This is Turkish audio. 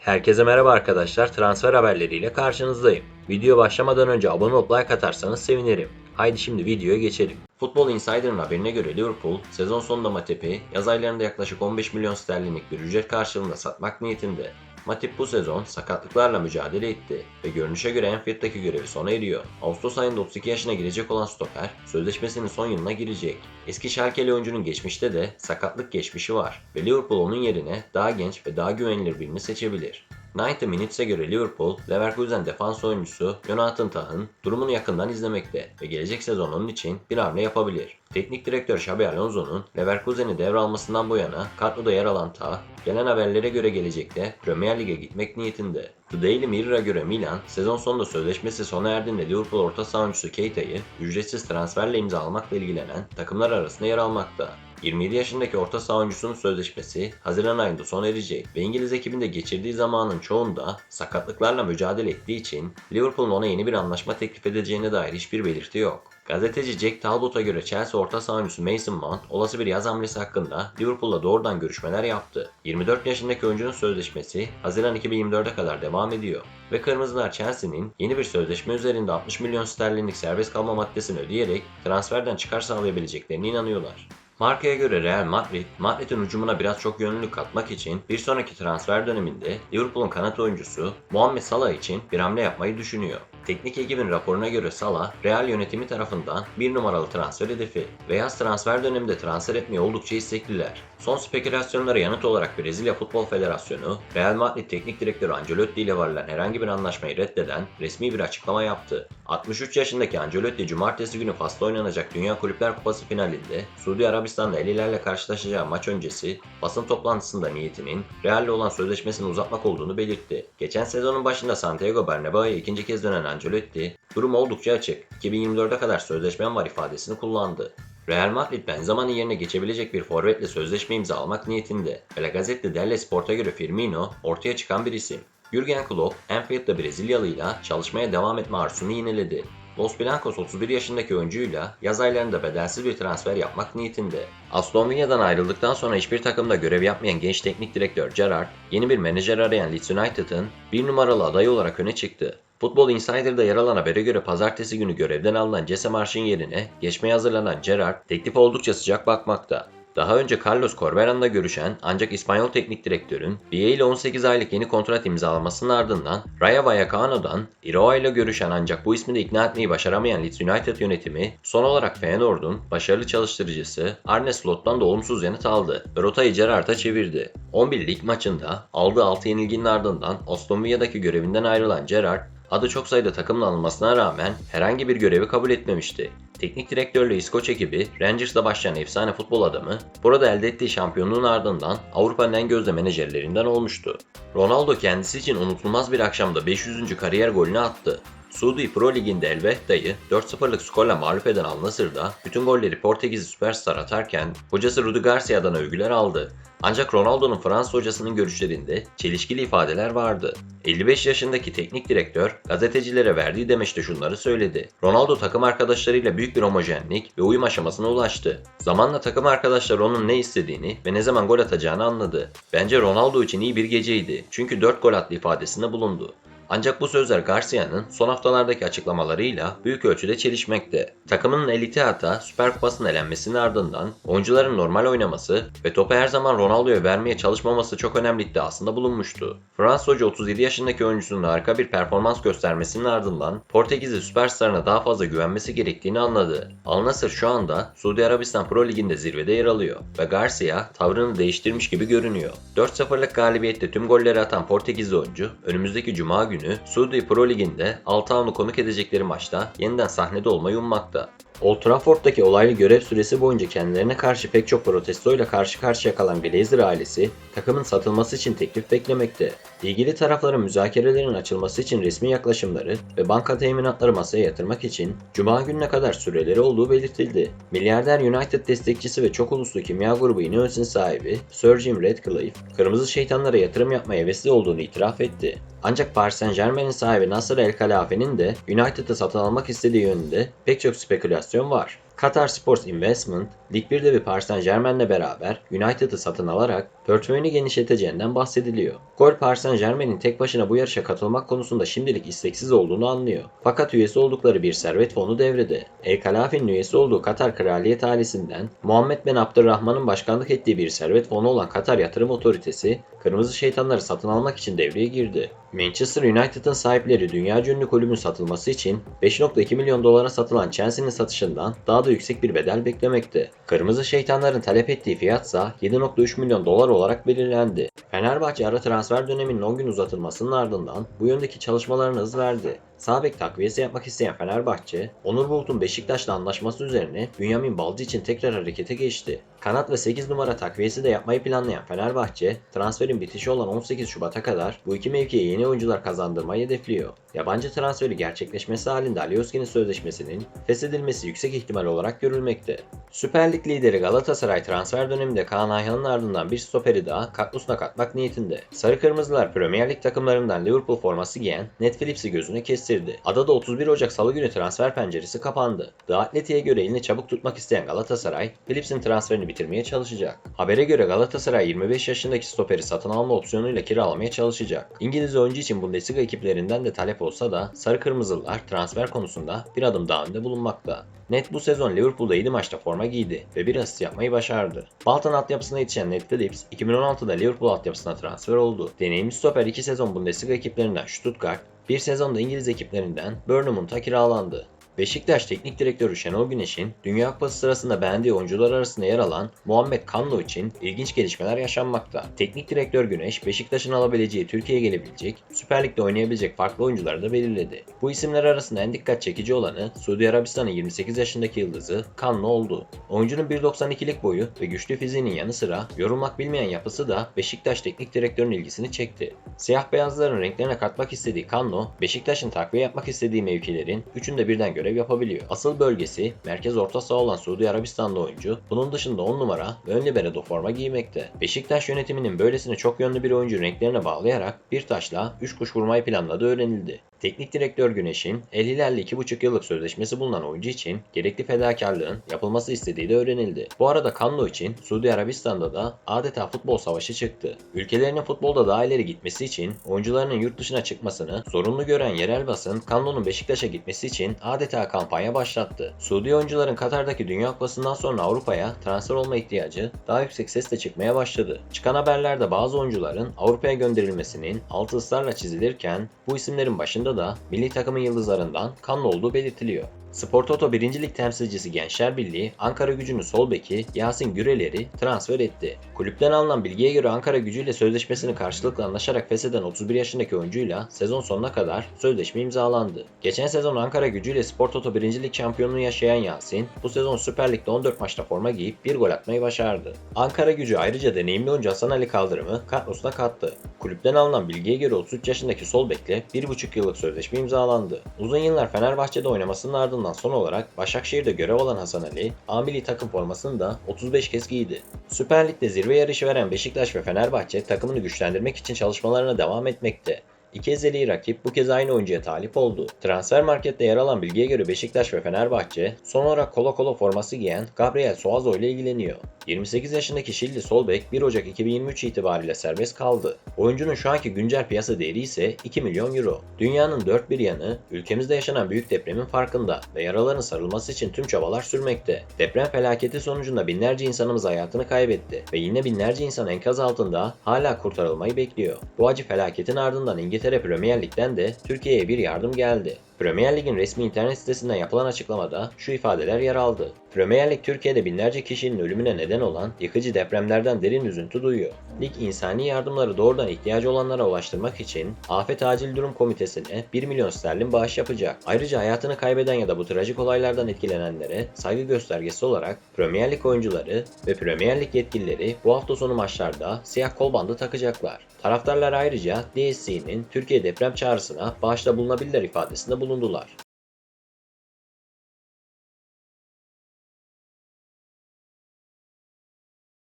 Herkese merhaba arkadaşlar. Transfer haberleriyle karşınızdayım. Video başlamadan önce abone olup like atarsanız sevinirim. Haydi şimdi videoya geçelim. Futbol Insider'ın haberine göre Liverpool, sezon sonunda Matip'i yaz aylarında yaklaşık 15 milyon sterlinlik bir ücret karşılığında satmak niyetinde. Matip bu sezon sakatlıklarla mücadele etti ve görünüşe göre Enfield'daki görevi sona eriyor. Ağustos ayında 32 yaşına girecek olan stoper, sözleşmesinin son yılına girecek. Eski Schalke'li oyuncunun geçmişte de sakatlık geçmişi var ve Liverpool onun yerine daha genç ve daha güvenilir birini seçebilir. 90 Minutes'e göre Liverpool, Leverkusen defans oyuncusu Jonathan Tah'ın durumunu yakından izlemekte ve gelecek sezon onun için bir hamle yapabilir. Teknik direktör Xabi Alonso'nun Leverkusen'i devralmasından bu yana kadroda yer alan Tah, gelen haberlere göre gelecekte Premier Lig'e gitmek niyetinde. The Daily Mirror'a göre Milan, sezon sonunda sözleşmesi sona erdiğinde Liverpool orta saha oyuncusu Keita'yı ücretsiz transferle imzalamakla ilgilenen takımlar arasında yer almakta. 27 yaşındaki orta saha oyuncusunun sözleşmesi Haziran ayında sona erecek ve İngiliz ekibinde geçirdiği zamanın çoğunda sakatlıklarla mücadele ettiği için Liverpool'un ona yeni bir anlaşma teklif edeceğine dair hiçbir belirti yok. Gazeteci Jack Talbot'a göre Chelsea orta saha oyuncusu Mason Mount olası bir yaz hamlesi hakkında Liverpool'la doğrudan görüşmeler yaptı. 24 yaşındaki oyuncunun sözleşmesi Haziran 2024'e kadar devam ediyor ve Kırmızılar Chelsea'nin yeni bir sözleşme üzerinde 60 milyon sterlinlik serbest kalma maddesini ödeyerek transferden çıkar sağlayabileceklerine inanıyorlar. Markaya göre Real Madrid, Madrid'in hücumuna biraz çok yönlülük katmak için bir sonraki transfer döneminde Liverpool'un kanat oyuncusu Muhammed Salah için bir hamle yapmayı düşünüyor. Teknik ekibin raporuna göre Salah, Real yönetimi tarafından bir numaralı transfer hedefi ve yaz transfer döneminde transfer etmeye oldukça istekliler. Son spekülasyonlara yanıt olarak Brezilya Futbol Federasyonu, Real Madrid Teknik Direktörü Ancelotti ile varılan herhangi bir anlaşmayı reddeden resmi bir açıklama yaptı. 63 yaşındaki Ancelotti cumartesi günü Fas'ta oynanacak Dünya Kulüpler Kupası finalinde Suudi Arabistan'da El Hilal'le karşılaşacağı maç öncesi basın toplantısında niyetinin Real'le olan sözleşmesini uzatmak olduğunu belirtti. Geçen sezonun başında Santiago Bernabeu'ya ikinci kez dönen Ancelotti, durum oldukça açık, 2024'e kadar sözleşmem var ifadesini kullandı. Real Madrid Benzema'nın yerine geçebilecek bir forvetle sözleşme imzalamak niyetinde ve La Gazzetta dello Sport'a göre Firmino ortaya çıkan bir isim. Jurgen Klopp, Anfield'da Brezilyalıyla çalışmaya devam etme arzusunu yineledi. Los Blancos 31 yaşındaki oyuncuyla yaz aylarında bedelsiz bir transfer yapmak niyetinde. Aston Villa'dan ayrıldıktan sonra hiçbir takımda görev yapmayan genç teknik direktör Gerrard, yeni bir menajer arayan Leeds United'ın bir numaralı adayı olarak öne çıktı. Futbol Insider'da yer alan habere göre pazartesi günü görevden alınan Jesse Marş'ın yerine geçmeye hazırlanan Gerrard teklif oldukça sıcak bakmakta. Daha önce Carlos Corberan'la görüşen ancak İspanyol teknik direktörün BA ile 18 aylık yeni kontrat imzalamasının ardından Rayo Vallecano'dan Iroha ile görüşen ancak bu ismi de ikna etmeyi başaramayan Leeds United yönetimi son olarak Feyenoord'un başarılı çalıştırıcısı Arne Slot'tan da olumsuz yanıt aldı ve rotayı Gerrard'a çevirdi. 11 lig maçında aldığı 6 yenilginin ardından Aston Villa'daki görevinden ayrılan Gerrard adı çok sayıda takımla anılmasına rağmen herhangi bir görevi kabul etmemişti. Teknik direktörlü İskoç ekibi Rangers'da başlayan efsane futbol adamı burada elde ettiği şampiyonluğun ardından Avrupa'nın en gözde menajerlerinden olmuştu. Ronaldo kendisi için unutulmaz bir akşamda 500. kariyer golünü attı. Suudi Pro Ligi'nde El Vehda'yı 4-0'lık skorla mağlup eden Al Nassr'da bütün golleri Portekizli süperstar atarken hocası Rudi Garcia'dan övgüler aldı. Ancak Ronaldo'nun Fransız hocasının görüşlerinde çelişkili ifadeler vardı. 55 yaşındaki teknik direktör gazetecilere verdiği demeçte şunları söyledi. Ronaldo takım arkadaşlarıyla büyük bir homojenlik ve uyum aşamasına ulaştı. Zamanla takım arkadaşları onun ne istediğini ve ne zaman gol atacağını anladı. Bence Ronaldo için iyi bir geceydi çünkü 4 gol attı ifadesinde bulundu. Ancak bu sözler Garcia'nın son haftalardaki açıklamalarıyla büyük ölçüde çelişmekte. Takımının eliti hata Süper Kupası'nın elenmesinin ardından oyuncuların normal oynaması ve topu her zaman Ronaldo'ya vermeye çalışmaması çok önemli iddiasında bulunmuştu. Fransız hoca 37 yaşındaki oyuncusunun harika bir performans göstermesinin ardından Portekizli süperstarına daha fazla güvenmesi gerektiğini anladı. Al Nassr şu anda Suudi Arabistan Pro Ligi'nde zirvede yer alıyor ve Garcia tavrını değiştirmiş gibi görünüyor. 4-0'lık galibiyette tüm golleri atan Portekizli oyuncu önümüzdeki cuma günü günü Suudi Pro Ligi'nde Altıhan'ı konuk edecekleri maçta yeniden sahnede olmayı ummakta. Old Trafford'daki olaylı görev süresi boyunca kendilerine karşı pek çok protestoyla karşı karşıya kalan Glazer ailesi takımın satılması için teklif beklemekte. İlgili tarafların müzakerelerin açılması için resmi yaklaşımları ve banka teminatları masaya yatırmak için Cuma gününe kadar süreleri olduğu belirtildi. Milyarder United destekçisi ve çok uluslu kimya grubu Ineos'un sahibi Sir Jim Ratcliffe, Kırmızı Şeytanlara yatırım yapmaya vesile olduğunu itiraf etti. Ancak Paris Saint Germain'in sahibi Nasser El Khelaifi'nin de United'ı satın almak istediği yönünde pek çok spekülasyon var. Qatar Sports Investment, Lig 1'de bir Paris Saint Germain'le beraber United'ı satın alarak portföyünü genişleteceğinden bahsediliyor. Gol Paris Saint Germain'in tek başına bu yarışa katılmak konusunda şimdilik isteksiz olduğunu anlıyor. Fakat üyesi oldukları bir servet fonu devrede. El Khalafi'nin üyesi olduğu Katar Kraliyet ailesinden Muhammed bin Abdurrahman'ın başkanlık ettiği bir servet fonu olan Katar Yatırım Otoritesi, Kırmızı Şeytanları satın almak için devreye girdi. Manchester United'ın sahipleri dünya ünlü kulübün satılması için 5.2 milyon dolara satılan Chelsea'nin satışından daha da yüksek bir bedel beklemekte. Kırmızı Şeytanların talep ettiği fiyatsa 7.3 milyon dolar olarak belirlendi. Fenerbahçe ara transfer döneminin 10 gün uzatılmasının ardından bu yöndeki çalışmalarına hız verdi. Sağ bek takviyesi yapmak isteyen Fenerbahçe, Onur Bulut'un Beşiktaş'la anlaşması üzerine Bünyamin Balcı için tekrar harekete geçti. Kanat ve 8 numara takviyesi de yapmayı planlayan Fenerbahçe, transferin bitişi olan 18 Şubat'a kadar bu iki mevkiye yeni oyuncular kazandırmayı hedefliyor. Yabancı transferi gerçekleşmesi halinde Alioski'nin sözleşmesinin feshedilmesi yüksek ihtimal olarak görülmekte. Süper Lig lideri Galatasaray transfer döneminde Kaan Ayhan'ın ardından bir stoperi daha kadrosuna katmak niyetinde. Sarı Kırmızılar Premier Lig takımlarından Liverpool forması giyen Phillips'i gözüne kestirdi. Adada 31 Ocak Salı günü transfer penceresi kapandı. The Athletic'e göre elini çabuk tutmak isteyen Galatasaray, Phillips'in transferini bitirmeye çalışacak. Habere göre Galatasaray 25 yaşındaki stoperi satın alma opsiyonuyla kiralamaya çalışacak. İngiliz oyuncu için Bundesliga ekiplerinden de talep olsa da Sarı Kırmızılılar transfer konusunda bir adım daha önde bulunmakta. Net bu sezon Liverpool'da 7 maçta forma giydi ve bir asist yapmayı başardı. Bolton altyapısına yetişen Ned Phillips 2016'da Liverpool altyapısına transfer oldu. Deneyimli stoper 2 sezon Bundesliga ekiplerinden Stuttgart, bir sezonda İngiliz ekiplerinden Bournemouth'a kiralandı. Beşiktaş Teknik Direktörü Şenol Güneş'in Dünya Kupası sırasında beğendiği oyuncular arasında yer alan Muhammed Kanlo için ilginç gelişmeler yaşanmakta. Teknik Direktör Güneş, Beşiktaş'ın alabileceği Türkiye'ye gelebilecek, Süper Lig'de oynayabilecek farklı oyuncuları da belirledi. Bu isimler arasında en dikkat çekici olanı Suudi Arabistan'ın 28 yaşındaki yıldızı Kanlo oldu. Oyuncunun 1.92'lik boyu ve güçlü fiziğinin yanı sıra yorulmak bilmeyen yapısı da Beşiktaş Teknik Direktörü'nün ilgisini çekti. Siyah beyazların renklerine katmak istediği Kanlo, Beşiktaş'ın takviye yapmak istediği mevkilerin üçünde birden görev yapabiliyor. Asıl bölgesi merkez orta saha olan Suudi Arabistanlı oyuncu. Bunun dışında 10 numara ve ön libero'da forma giymekte. Beşiktaş yönetiminin böylesine çok yönlü bir oyuncu renklerine bağlayarak bir taşla 3 kuş vurmayı planladığı öğrenildi. Teknik direktör Güneş'in El Hilal'le 2,5 yıllık sözleşmesi bulunan oyuncu için gerekli fedakarlığın yapılması istediği de öğrenildi. Bu arada Kanlo için Suudi Arabistan'da da adeta futbol savaşı çıktı. Ülkelerinin futbolda daha ileri gitmesi için oyuncularının yurt dışına çıkmasını zorunlu gören yerel basın Kanlo'nun Beşiktaş'a gitmesi için adeta kampanya başlattı. Suudi oyuncuların Katar'daki Dünya Kupası'ndan sonra Avrupa'ya transfer olma ihtiyacı daha yüksek sesle çıkmaya başladı. Çıkan haberlerde bazı oyuncuların Avrupa'ya gönderilmesinin altı ısrarla çizilirken bu isimlerin başında da milli takımın yıldızlarından kanlı olduğu belirtiliyor. Spor Toto 1. Lig temsilcisi Gençler Birliği, Ankara gücünün sol beki Yasin Güreler'i transfer etti. Kulüpten alınan bilgiye göre Ankara gücüyle sözleşmesini karşılıklı anlaşarak fesheden 31 yaşındaki oyuncuyla sezon sonuna kadar sözleşme imzalandı. Geçen sezon Ankara gücüyle Spor Toto 1. Lig şampiyonluğu yaşayan Yasin, bu sezon Süper Lig'de 14 maçta forma giyip bir gol atmayı başardı. Ankara gücü ayrıca deneyimli oyuncu Hasan Ali Kaldırım'ı kadrosuna kattı. Kulüpten alınan bilgiye göre 33 yaşındaki sol bekle 1,5 yıllık sözleşme imzalandı. Uzun yıllar Fenerbahçe'de oynamasının ardından ardından son olarak Başakşehir'de görev alan Hasan Ali, A milli takım formasını da 35 kez giydi. Süper Lig'de zirve yarışı veren Beşiktaş ve Fenerbahçe takımını güçlendirmek için çalışmalarına devam etmekte. İki rakip bu kez aynı oyuncuya talip oldu. Transfer markette yer alan bilgiye göre Beşiktaş ve Fenerbahçe son olarak Kolo Kolo forması giyen Gabriel Soazo ile ilgileniyor. 28 yaşındaki Şilli Solbek 1 Ocak 2023 itibariyle serbest kaldı. Oyuncunun şu anki güncel piyasa değeri ise 2 milyon euro. Dünyanın dört bir yanı ülkemizde yaşanan büyük depremin farkında ve yaraların sarılması için tüm çabalar sürmekte. Deprem felaketi sonucunda binlerce insanımız hayatını kaybetti ve yine binlerce insan enkaz altında hala kurtarılmayı bekliyor. Bu acı felaketin ardından İngiltere Premier Lig'den de Türkiye'ye bir yardım geldi. Premier Lig'in resmi internet sitesinden yapılan açıklamada şu ifadeler yer aldı. Premier Lig Türkiye'de binlerce kişinin ölümüne neden olan yıkıcı depremlerden derin üzüntü duyuyor. Lig insani yardımları doğrudan ihtiyacı olanlara ulaştırmak için Afet Acil Durum Komitesi'ne 1 milyon sterlin bağış yapacak. Ayrıca hayatını kaybeden ya da bu trajik olaylardan etkilenenlere saygı göstergesi olarak Premier Lig oyuncuları ve Premier Lig yetkilileri bu hafta sonu maçlarda siyah kol bandı takacaklar. Taraftarlar ayrıca DSC'nin Türkiye deprem çağrısına bağışta bulunabilirler ifadesinde bulundular.